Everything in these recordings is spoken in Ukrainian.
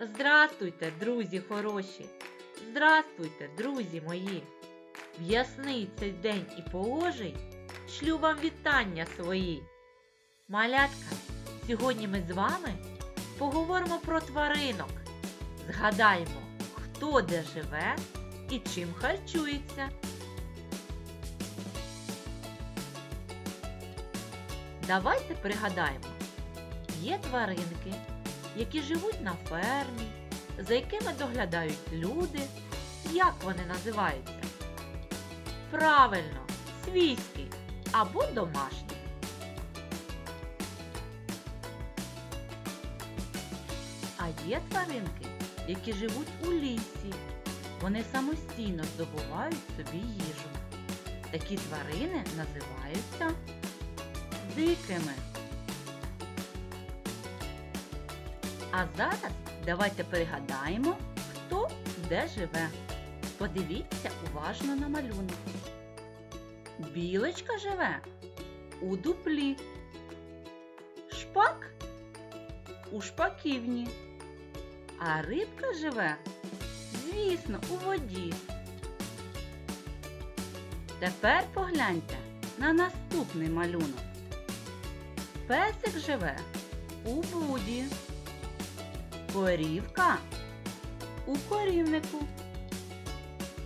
Здрастуйте, друзі хороші! Здрастуйте, друзі мої! В ясний цей день і погожий шлю вам вітання свої. Малятка, сьогодні ми з вами поговоримо про тваринок. Згадаємо, хто де живе і чим харчується. Давайте пригадаємо, є тваринки, які живуть на фермі, за якими доглядають люди. Як вони називаються? Правильно, свійські або домашні. А є тваринки, які живуть у лісі. Вони самостійно здобувають собі їжу. Такі тварини називаються дикими. А зараз давайте пригадаємо, хто де живе. Подивіться уважно на малюнок. Білочка живе у дуплі. Шпак у шпаківні. А рибка живе, звісно, у воді. Тепер погляньте на наступний малюнок. Песик живе у буді. Корівка у корівнику.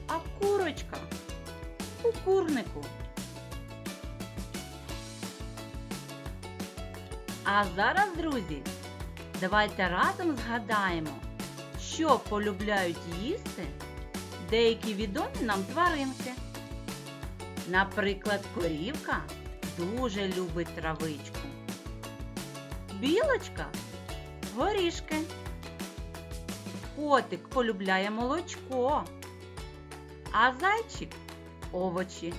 А курочка у курнику. А зараз, друзі, давайте разом згадаємо, що полюбляють їсти деякі відомі нам тваринки. Наприклад, корівка дуже любить травичку. Білочка горішки. Котик полюбляє молочко, а зайчик овочі.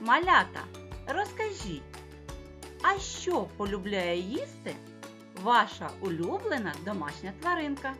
Малята, розкажіть, а що полюбляє їсти ваша улюблена домашня тваринка?